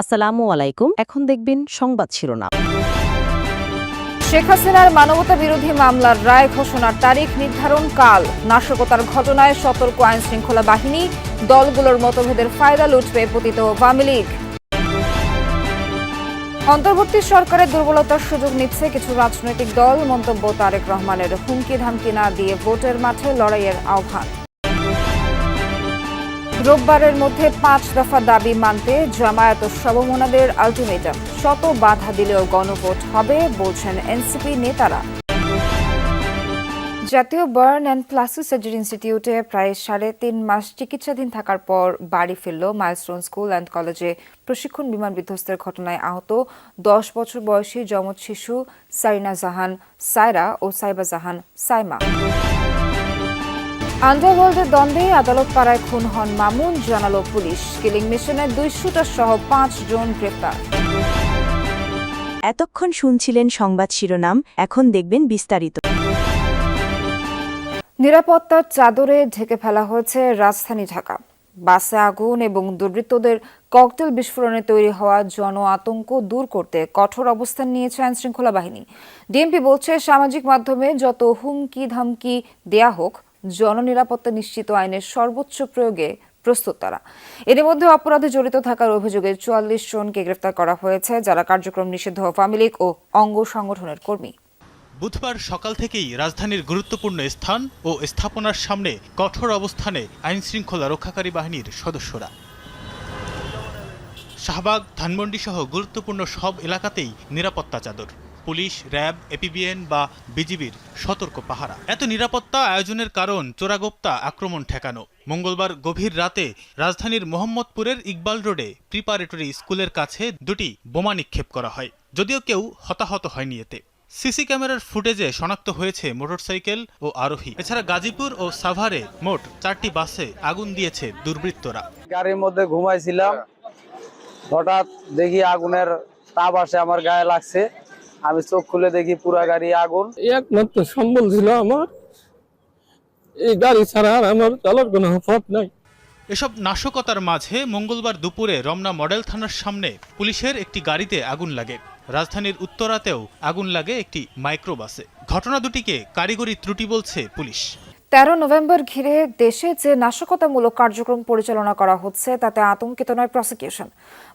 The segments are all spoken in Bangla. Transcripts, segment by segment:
আসসালামু আলাইকুম। এখন দেখবেন সংবাদ শিরোনাম। শেখ হাসিনার মানবতা বিরোধী মামলার রায় ঘোষণার তারিখ নির্ধারণ কাল। নাশকতার ঘটনায় সতর্ক আইন শৃঙ্খলা বাহিনী, দলগুলোর মতভেদের ফায়দা লুটবে পতিত আওয়ামী লীগ। অন্তর্বর্তী সরকারের দুর্বলতার সুযোগ নিচ্ছে কিছু রাজনৈতিক দল, মন্তব্য তারেক রহমানের হুমকি ধামকি না দিয়ে ভোটের মাঠে লড়াইয়ের আহ্বান। রোববারের মধ্যে পাঁচ দফা দাবি মানতে জামায়াত ও সবমনাদের আলটিমেটাম। শত বাধা দিলেও গণভোট হবে, বলছেন এনসিপি নেতারা। জাতীয় বার্ন অ্যান্ড প্লাস্টিক সার্জারি ইনস্টিটিউটে প্রায় সাড়ে তিন মাস চিকিৎসাধীন থাকার পর বাড়ি ফিরল মাইলস্টোন স্কুল অ্যান্ড কলেজে। প্রশিক্ষণ বিমান বিধ্বস্তের ঘটনায় আহত দশ বছর বয়সী যমজ শিশু সারিনা জাহান সায়রা ও সাইবা জাহান সাইমা। আন্ডারওয়ার্ল্ডের দ্বন্দ্বে আদালত পাড়ায় খুন হন মামুন জানালো পুলিশ। কিলিং মিশনের দুই শুটার সহ পাঁচ জন গ্রেপ্তার। এতক্ষণ শুনছিলেন সংবাদ শিরোনাম এখন দেখবেন বিস্তারিত। নিরাপত্তার চাদরে ঢেকে ফেলা হয়েছে রাজধানী ঢাকা। বাসে আগুন এবং দুর্বৃত্তদের ককটেল বিস্ফোরণে তৈরি হওয়া জন আতঙ্ক দূর করতে কঠোর অবস্থান নিয়েছে আইন শৃঙ্খলা বাহিনী। ডিএমপি বলছে সামাজিক মাধ্যমে যত হুমকি ধামকি দেয়া হোক জননিরাপত্তা নিশ্চিত আইনের সর্বোচ্চ প্রয়োগে প্রস্তুত তারা। এর মধ্যে অপরাধে জড়িত থাকার অভিযোগে চুয়াল্লিশ জনকে গ্রেফতার করা হয়েছে, যারা কার্যক্রম নিষিদ্ধ আওয়ামী লীগ ও অঙ্গ সংগঠনের কর্মী। বুধবার সকাল থেকেই রাজধানীর গুরুত্বপূর্ণ স্থান ও স্থাপনার সামনে কঠোর অবস্থানে আইন শৃঙ্খলা রক্ষাকারী বাহিনীর সদস্যরা। শাহবাগ ধানমন্ডি সহ গুরুত্বপূর্ণ সব এলাকাতেই নিরাপত্তা চাদর। পুলিশ, র্যাব, এপিবিএন বা বিজিবির সতর্ক পাহারা। এত নিরাপত্তা আয়োজনের কারণ চোরাগোপ্তা আক্রমণ ঠেকানো। মঙ্গলবার গভীর রাতে রাজধানীর মোহাম্মদপুরের ইকবাল রোডে প্রিপারেটরি স্কুলের কাছে দুটি বোমা নিক্ষেপ করা হয়, যদিও কেউ হতাহত হয়নি এতে। সিসি ক্যামেরার ফুটেজে শনাক্ত হয়েছে মোটরসাইকেল ও আরোহী। এছাড়া গাজীপুর ও সাভারে মোট চারটি বাসে আগুন দিয়েছে দুর্বৃত্তরা। গাড়ির মধ্যে ঘুমাইছিলাম। হঠাৎ দেখি আগুনের তাপ আসে, আমার গায়ে লাগছে। আমি চোখ খুলে দেখি পুরা গাড়ি আগুন। একমাত্র সম্বল ছিল আমার। এই গাড়ি ছাড়া আর আমার চলার কোনো পথ নাই। এসব নাশকতার মাঝে মঙ্গলবার দুপুরে রমনা মডেল থানার সামনে পুলিশের একটি গাড়িতে আগুন লাগে। রাজধানীর উত্তরাতেও আগুন লাগে একটি মাইক্রোবাসে। ঘটনা দুটিকে কারিগরি ত্রুটি বলছে পুলিশ। তেরো নভেম্বর ঘিরে দেশে যে নাশকতামূলক কার্যক্রম পরিচালনা করা হচ্ছে, তাতে আতঙ্কিত নয় প্রসিকিউশন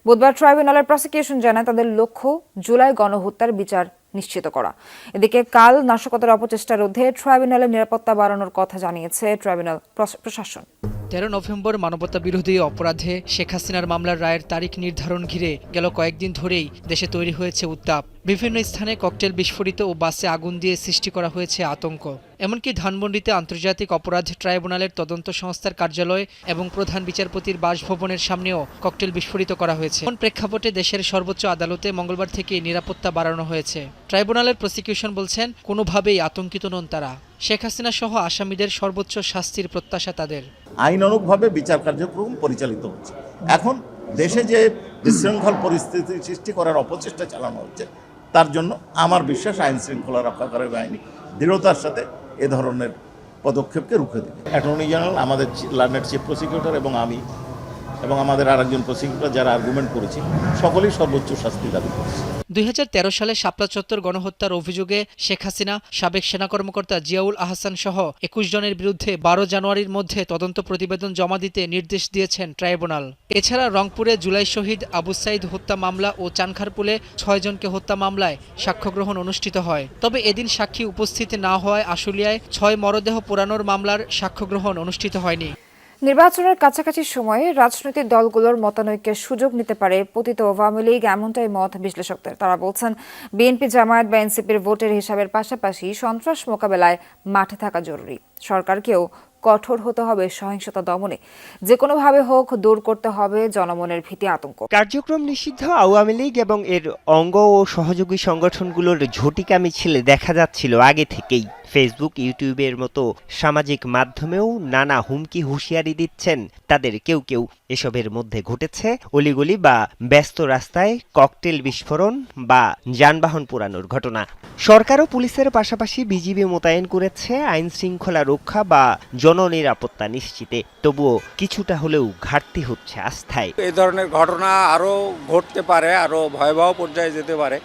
বুধবার ট্রাইব্যুনালের প্রসিকিউশন জানায় তাদের লক্ষ্য জুলাই গণহত্যার বিচার নিশ্চিত করা। এদিকে কাল নাশকতার অপচেষ্টা রোধে ট্রাইব্যুনালের নিরাপত্তা বাড়ানোর কথা জানিয়েছে ট্রাইব্যুনাল প্রশ- প্রশাসন। তেরো নভেম্বর মানবতা বিরোধী অপরাধে শেখ হাসিনার মামলার রায়ের তারিখ নির্ধারণ ঘিরে গেল কয়েকদিন ধরেই দেশে তৈরি হয়েছে উত্তাপ। বিভিন্ন স্থানে ককটেল বিস্ফোরিত ও বাসে আগুন দিয়ে সৃষ্টি করা হয়েছে আতঙ্ক। এমনকি ধানমন্ডিতে আন্তর্জাতিক অপরাধ ট্রাইব্যুনালের তদন্ত সংস্থার কার্যালয় এবং প্রধান বিচারপতির বাসভবনের সামনেও ককটেল বিস্ফোরিত করা হয়েছে। প্রেক্ষাপটে দেশের সর্বোচ্চ আদালতে মঙ্গলবার থেকে নিরাপত্তা বাড়ানো হয়েছে। ট্রাইব্যুনালের প্রসিকিউশন বলছেন, কোনোভাবেই আতঙ্কিত নন তারা। শেখ হাসিনা সহ আসামিদের সর্বোচ্চ শাস্তির প্রত্যাশা তাদের। আইনানুগভাবে বিচার কার্যক্রম পরিচালিত হচ্ছে। এখন দেশে যে বিশৃঙ্খল পরিস্থিতি সৃষ্টি করার অপচেষ্টা চালানো হচ্ছে, তার জন্য আমার বিশ্বাস আইন শৃঙ্খলা রক্ষা করে বাহিনী দৃঢ়তার সাথে এ ধরনের পদক্ষেপকে রুখে দেবে। অ্যাটর্নি জেনারেল, আমাদের লার্নার চিফ প্রসিকিউটর এবং আমি এবং আমাদের আরেকজন প্রসিকিউটর যারা আর্গুমেন্ট করেছি, সকলেই সর্বোচ্চ শাস্তি দাবি করছে। দুই সালে শাপলা চত্বর গণহত্যার অভিযোগে শেখ হাসিনা, সাবেক সেনা কর্মকর্তা জিয়াউল আহসান সহ একুশ জনের বিরুদ্ধে বারো জানুয়ারির মধ্যে তদন্ত প্রতিবেদন জমা দিতে নির্দেশ দিয়েছেন ট্রাইব্যুনাল। এছাড়া রংপুরে জুলাই শহীদ আবু সাইদ হত্যা মামলা ও চানখারপুলে ছয় জনকে হত্যা মামলায় সাক্ষ্য গ্রহণ অনুষ্ঠিত হয়। তবে এদিন সাক্ষী উপস্থিত না হওয়ায় আশুলিয়ায় ছয় মরদেহ পোড়ানোর মামলার সাক্ষ্য গ্রহণ অনুষ্ঠিত হয়নি। নির্বাচনের কাছাকাছি সময়ে রাজনৈতিক দলগুলোর মতানৈক্যের সুযোগ নিতে পারে পতিত আওয়ামী লীগ, এমনটাই মত বিশ্লেষকদের। তারা বলছেন, বিএনপি, জামায়াত বা এনসিপির ভোটের হিসাবের পাশাপাশি সন্ত্রাস মোকাবেলায় মাঠে থাকা জরুরি। সরকারকেও কঠোর হতে হবে সহিংসতা দমনে। যে কোনোভাবে হোক, দূর করতে হবে জনমনের ভীতি আতঙ্ক। কার্যক্রম নিষিদ্ধ আওয়ামী লীগ এবং এর অঙ্গ ও সহযোগী সংগঠনগুলোর ঝটিকা মিছিলে দেখা যাচ্ছিল আগে থেকেই। ফেসবুক ইউটিউবের মতো সামাজিক মাধ্যমেও নানা হুমকি, হুঁশিয়ারি দিচ্ছেন তাদের কেউ কেউ। এসবের মধ্যে ঘটেছে অলিগলি বা ব্যস্ত রাস্তায় ককটেল বিস্ফোরণ বা যানবাহন পোড়ানোর ঘটনা। সরকার ও পুলিশের পাশাপাশি বিজিবি মোতায়েন করেছে আইন শৃঙ্খলা রক্ষা বা জননিরাপত্তা নিশ্চিতে। তবুও কিছুটা হলেও ঘাটতি হচ্ছে আস্থায়। এই ধরনের ঘটনা আরও ঘটতে পারে, আরও ভয়াবহ পর্যায়ে যেতে পারে।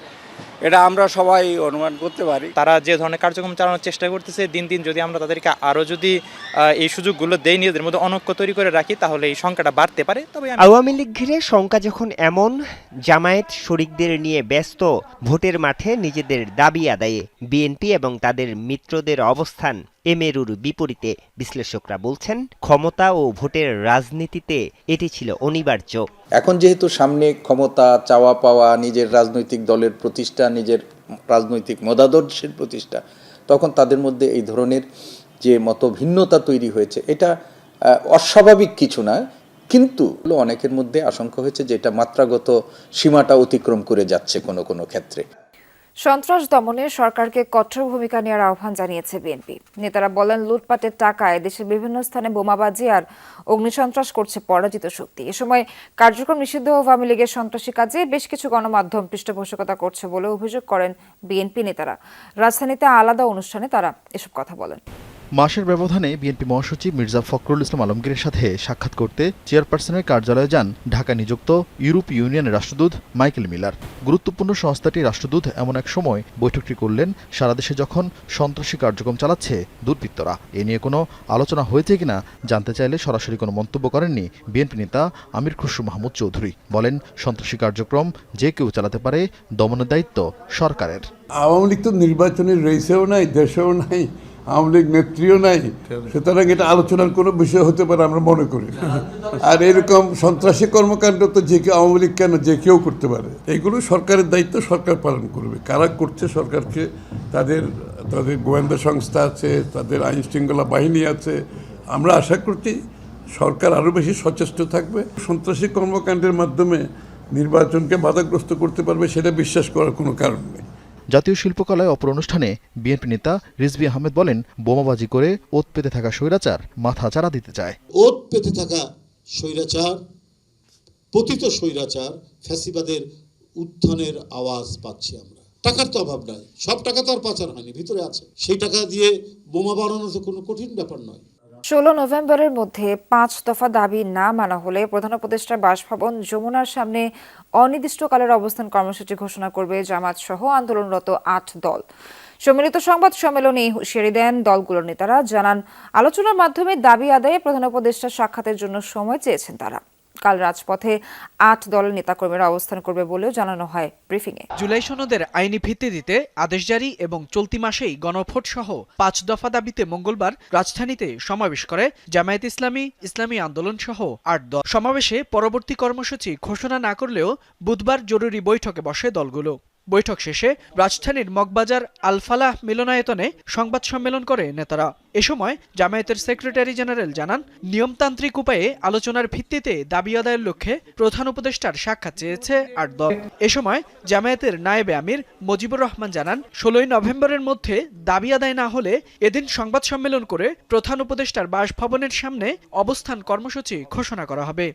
এটা আমরা সবাই অনুমান করতে পারি। তারা যে ধরনের কার্যক্রম চালানোর চেষ্টা করতেছে দিন দিন যদি আমরা তাদেরকে আরও যদি এই সুযোগগুলো দেই নিজেদের মধ্যে অনক্য তৈরি করে রাখি তাহলে এই সংখ্যাটা বাড়তে পারে। তবে আওয়ামী লীগ ঘিরে সংখ্যা যখন এমন জামায়াত শরিকদের নিয়ে ব্যস্ত ভোটের মাঠে নিজেদের দাবি আদায়ে বিএনপি এবং তাদের মিত্রদের অবস্থান এমেরুর বিপরীতে বিশ্লেষকরা বলছেন, ক্ষমতা ও ভোটের রাজনীতিতে এটি ছিল অনিবার্য। এখন যেহেতু সামনে ক্ষমতা, চাওয়া পাওয়া, নিজের রাজনৈতিক দলের প্রতিষ্ঠা, নিজের রাজনৈতিক মতাদর্শের প্রতিষ্ঠা, তখন তাদের মধ্যে এই ধরনের যে মত ভিন্নতা তৈরি হয়েছে, এটা অস্বাভাবিক কিছু না, কিন্তু অনেকের মধ্যে আশঙ্কা হয়েছে যে এটা মাত্রাগত সীমাটা অতিক্রম করে যাচ্ছে কোনো কোনো ক্ষেত্রে। সন্ত্রাস দমনে সরকারকে কঠোর ভূমিকা নেওয়ার আহ্বান জানিয়েছে বিএনপি। নেতারা বলেন, লুটপাটের টাকায় দেশের বিভিন্ন স্থানে বোমাবাজি আর অগ্নিসন্ত্রাস করছে পরাজিত শক্তি। এ সময় কার্যক্রম নিষিদ্ধ আওয়ামী লীগের সন্ত্রাসী কাজে বেশ কিছু গণমাধ্যম পৃষ্ঠপোষকতা করছে বলে অভিযোগ করেন বিএনপি নেতারা। রাজধানীতে আলাদা অনুষ্ঠানে তারা এসব কথা বলেন। মাসের ব্যবধানে বিএনপি মহাসচিব মির্জা ফখরুল ইসলাম আলমগীরের সাথে সাক্ষাৎ করতে চেয়ারপারসনের কার্যালয়ে যান ঢাকা নিযুক্ত ইউরোপ ইউনিয়নের রাষ্ট্রদূত মাইকেল মিলার। গুরুত্বপূর্ণ সংস্থাটির রাষ্ট্রদূত এমন এক সময় বৈঠকটি করলেন সারা দেশে যখন সন্ত্রাসী কার্যক্রম চালাচ্ছে দুর্বৃত্তরা। এ নিয়ে কোনো আলোচনা হয়েছে কিনা জানতে চাইলে সরাসরি কোনো মন্তব্য করেননি বিএনপি নেতা আমির খুসরু মাহমুদ চৌধুরী। বলেন, সন্ত্রাসী কার্যক্রম যে কেউ চালাতে পারে দমনের দায়িত্ব সরকারের। আওয়ামী লীগ তো নির্বাচনের রেসেও নাই, দেশেও নাই আওয়ামী লীগ নেত্রীও নাই। সুতরাং এটা আলোচনার কোনো বিষয় হতে পারে আমরা মনে করি আর এরকম সন্ত্রাসী কর্মকাণ্ড তো যে কেউ আওয়ামী লীগ কেন যে কেউ করতে পারে? এগুলো সরকারের দায়িত্ব, সরকার পালন করবে। কারা করছে সরকারকে? তাদের তাদের গোয়েন্দা সংস্থা আছে, তাদের আইন শৃঙ্খলা বাহিনী আছে। আমরা আশা করছি সরকার আরও বেশি সচেষ্ট থাকবে। সন্ত্রাসী কর্মকাণ্ডের মাধ্যমে নির্বাচনকে বাধাগ্রস্ত করতে পারবে, সেটা বিশ্বাস করার কোনো কারণ নেই। জাতীয় শিল্পকলায় অপর অনুষ্ঠানে বিএনপি নেতা রিজভি আহমেদ বলেন, বোমাবাজি করে ওত পেতে থাকা স্বৈরাচার মাথা চারা দিতে চায়। ওত পেতে থাকা স্বৈরাচার, পতিত স্বৈরাচার, ফ্যাসিবাদের উত্থানের আওয়াজ পাচ্ছি আমরা। টাকার তো অভাব নাই, সব টাকা তো আর পাচার হয়নি, ভিতরে আছে। সেই টাকা দিয়ে বোমা বানানো তো কোনো কঠিন ব্যাপার নয়। ষোলো নভেম্বরের মধ্যে পাঁচ দফা দাবি না মানা হলে প্রধান উপদেষ্টার বাসভবন যমুনার সামনে অনির্দিষ্টকালের অবস্থান কর্মসূচি ঘোষণা করবে জামাত সহ আন্দোলনরত আট দল। সম্মিলিত সংবাদ সম্মেলনে হুঁশিয়ারি দেন দলগুলোর নেতারা। জানান, আলোচনার মাধ্যমে দাবি আদায়ে প্রধান উপদেষ্টা সাক্ষাতের জন্য সময় চেয়েছেন তারা। কাল রাজপথে আট দলের নেতাকর্মীরা অবস্থান করবে বলেও জানানো হয় ব্রিফিংয়ে। জুলাই সনদের আইনি ভিত্তি দিতে আদেশ জারি এবং চলতি মাসেই গণভোট সহ পাঁচ দফা দাবিতে মঙ্গলবার রাজধানীতে সমাবেশ করে জামায়াত ইসলামী ইসলামী আন্দোলন সহ আট দল। সমাবেশে পরবর্তী কর্মসূচি ঘোষণা না করলেও বুধবার জরুরি বৈঠকে বসে দলগুলো। বৈঠক শেষে রাজধানীর মগবাজার আলফালাহ মিলনায়তনে সংবাদ সম্মেলন করে নেতারা। এ সময় জামায়াতের সেক্রেটারি জেনারেল জানান, নিয়মতান্ত্রিক উপায়ে আলোচনার ভিত্তিতে দাবি আদায়ের লক্ষ্যে প্রধান উপদেষ্টার সাক্ষাৎ চেয়েছে আট দল এ সময় জামায়াতের নায়েবে আমির মজিবুর রহমান জানান, ষোলোই নভেম্বরের মধ্যে দাবি আদায় না হলে এদিন সংবাদ সম্মেলন করে প্রধান উপদেষ্টার বাসভবনের সামনে অবস্থান কর্মসূচি ঘোষণা করা হবে।